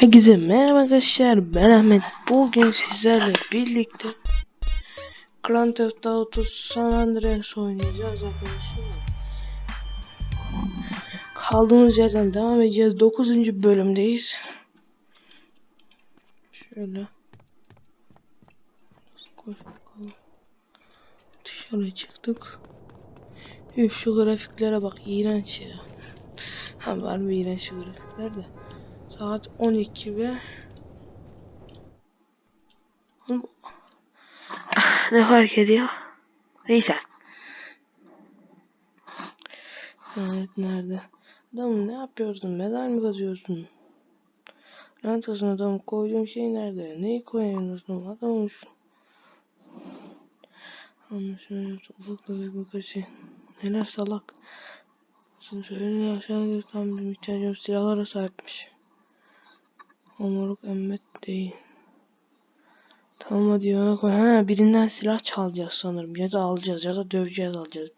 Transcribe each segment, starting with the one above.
Herkese merhaba arkadaşlar ben Ahmet. Bugün sizlerle birlikte Grand Theft Auto San Andreas oynayacağız arkadaşlar. Kaldığımız yerden devam edeceğiz. 9. bölümdeyiz. Şöyle. Dışarı çıktık. Üf şu grafiklere bak iğrenç ya. Ha var mı iğrenç grafikler de Saat 12 ve Oğlum, ne fark ediyor? Neyse. Evet nerede? Adam ne yapıyorsun? Medal mi kazıyorsun? Lantasın adam koyduğum şey nerede? Neyi koyuyorsun? Adam şu. Anlaşılıyor. Ufakta bir birkaç şey. Neler salak. Şimdi söylediğin aşağıda tam bir ihtiyacım silahlara sahipmiş. Omuruk emmet değil. Tamam hadi yana koy. Ha birinden silah çalacağız sanırım. Ya da alacağız ya da döveceğiz alacağız.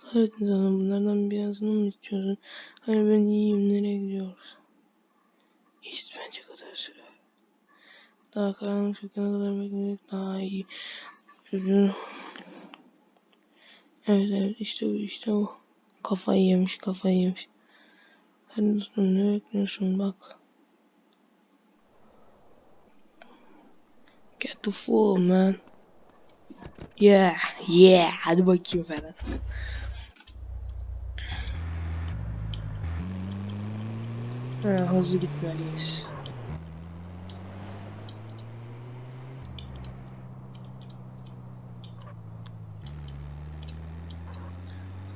Kahretsin sana bunlardan birazını mı içiyorsun? Hani ben iyiyim nereye gidiyoruz? İşte bence kadar sürer. Daha karanlık çıkana kadar beklemek daha iyi. Evet evet işte bu işte bu. Kafayı yemiş kafayı yemiş. Hadi dostum ne bekliyorsun bak. Get the full man. Yeah, yeah. Hadi bakayım falan. Ha, hızlı gitmeliyiz.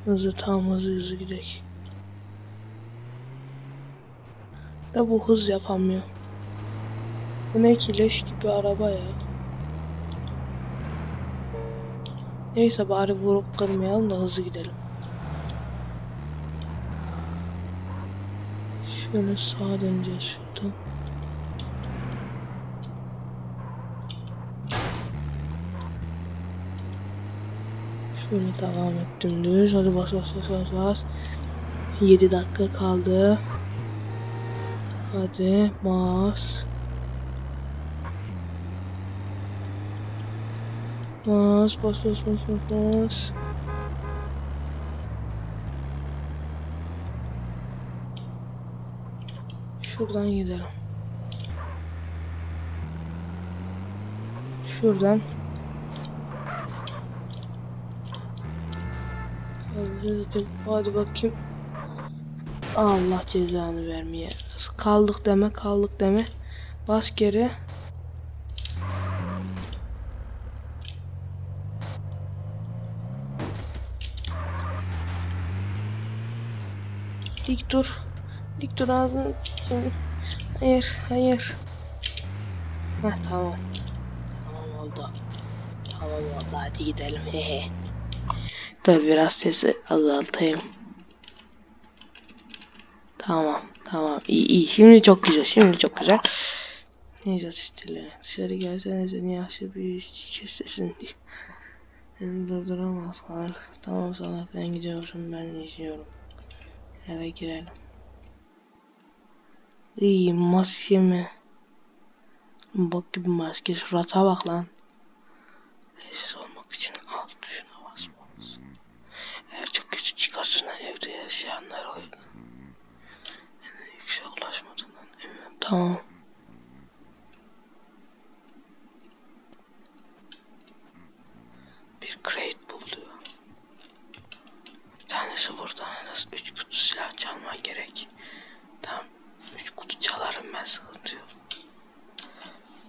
Hızlı tam hızlı hızlı gidelim. Ve bu hız yapamıyor. Bu ne ki leş gibi araba ya. Neyse bari vurup kırmayalım da hızlı gidelim. Şöyle sağa döneceğiz şuradan. Şöyle devam et dümdüz. Hadi bas bas bas bas bas. 7 dakika kaldı. Hadi bas. Bas bas bas bas bas. Şuradan gidelim. Şuradan. Hadi bakayım. Allah cezanı vermeye. Kaldık deme, kaldık deme. Bas geri. Dik dur. Dik dur ağzını. Hayır, hayır. Heh tamam. Tamam oldu. Tamam oldu hadi gidelim. Hehe. Dur biraz sesi azaltayım. Tamam, tamam. İyi, iyi. Şimdi çok güzel, şimdi çok güzel. Neyse stili. Dışarı gelseniz en yaşlı bir kesesin diye. Beni durduramazlar. Tamam salak sen gidiyorsun ben izliyorum. Eve girelim. İyi maske mi? Bak gibi maske surata bak lan. Sessiz olmak için alt tuşuna basmalısın. Eğer çok kötü çıkarsa evde yaşayanlar Tamam. Bir crate buldu. Bir tanesi burada. En az 3 kutu silah çalman gerek. Tamam. 3 kutu çalarım ben sıkıntı yok.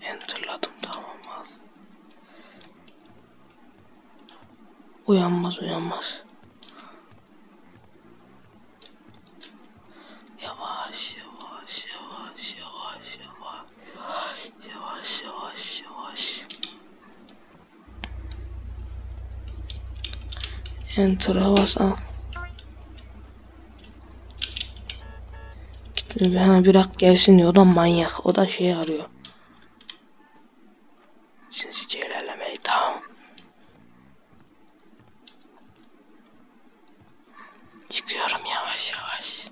Enterladım tamam al. Uyanmaz uyanmaz. Yavaş yavaş yavaş yavaş yavaş yavaş yavaş yavaş. Enter'a bas al. Gitme ha bırak gelsin diyor. O da manyak. O da şey arıyor. Sinsice ilerlemeyi tamam. Çıkıyorum yavaş yavaş.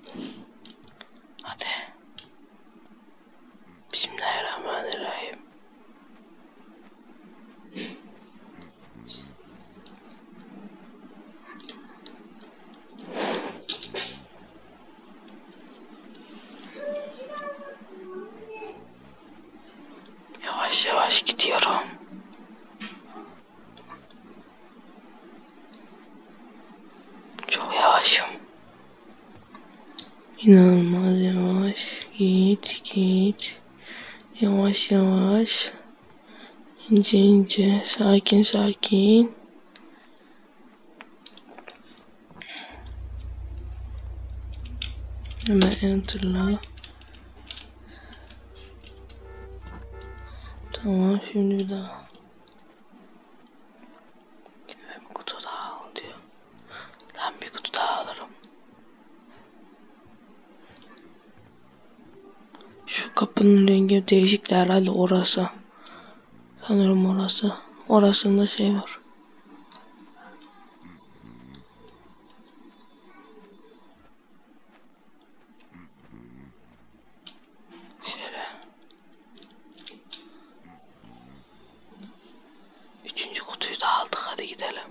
Yavaş gidiyorum. Çok yavaşım. İnanılmaz yavaş. Git git. Yavaş yavaş. İnce ince. Sakin sakin. Hemen enter'la. Tamam şimdi bir daha. Ve bir kutu daha al. Ben bir kutu daha alırım. Şu kapının rengi değişik de herhalde orası. Sanırım orası. Orasında şey var. Şöyle. Üçüncü kutuyu da aldık. Hadi gidelim.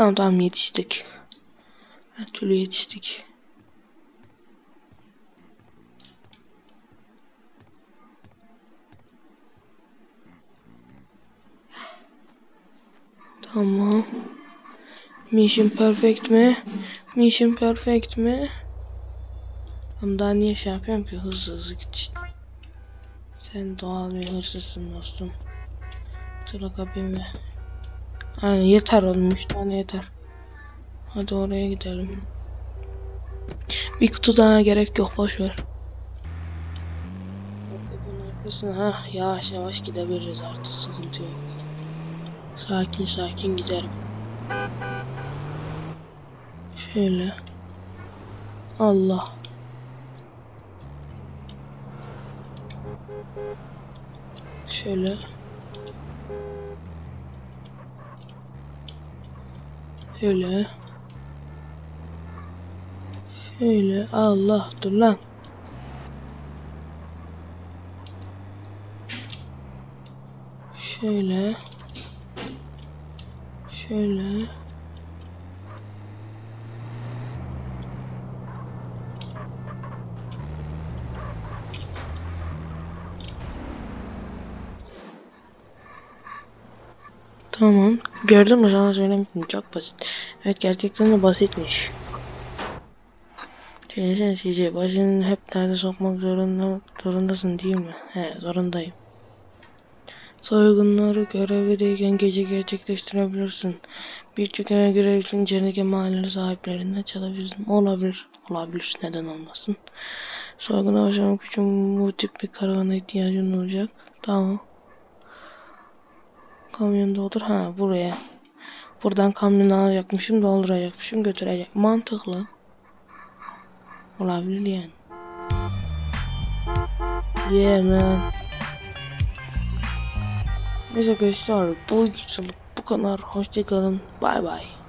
Tamam tamam yetiştik. Her türlü yetiştik. Tamam. Mission perfect mi? Mission perfect mi? Ama daha niye şey yapıyorum ki hızlı hızlı git. Sen doğal bir hırsızsın dostum. Tıra kapayım ve... Aynen yeter oğlum 3 tane yeter. Hadi oraya gidelim. Bir kutu daha gerek yok boş ver. Arkasına ha yavaş yavaş gidebiliriz artık sıkıntı yok. Sakin sakin giderim. Şöyle. Allah. Şöyle. Şöyle. Şöyle. Allah dur lan. Şöyle. Şöyle. Tamam. Gördün mü sana söylemiştim. Çok basit. Evet gerçekten de basitmiş. Söylesene CC başını hep nerede sokmak zorunda, zorundasın değil mi? He zorundayım. Soygunları görevdeyken gece gerçekleştirebilirsin. Birçok eve görev için içerideki mahalle sahiplerinden çalabilirsin. Olabilir. Olabilir. Neden olmasın? Soyguna başlamak için bu tip bir karavana ihtiyacın olacak. Tamam. Kamyon doldur. Ha buraya. Buradan kamyon alacakmışım dolduracakmışım götürecek. Mantıklı. Olabilir yani. Yeah man. Neyse arkadaşlar bu videoluk bu kadar. Hoşçakalın. Bay bay.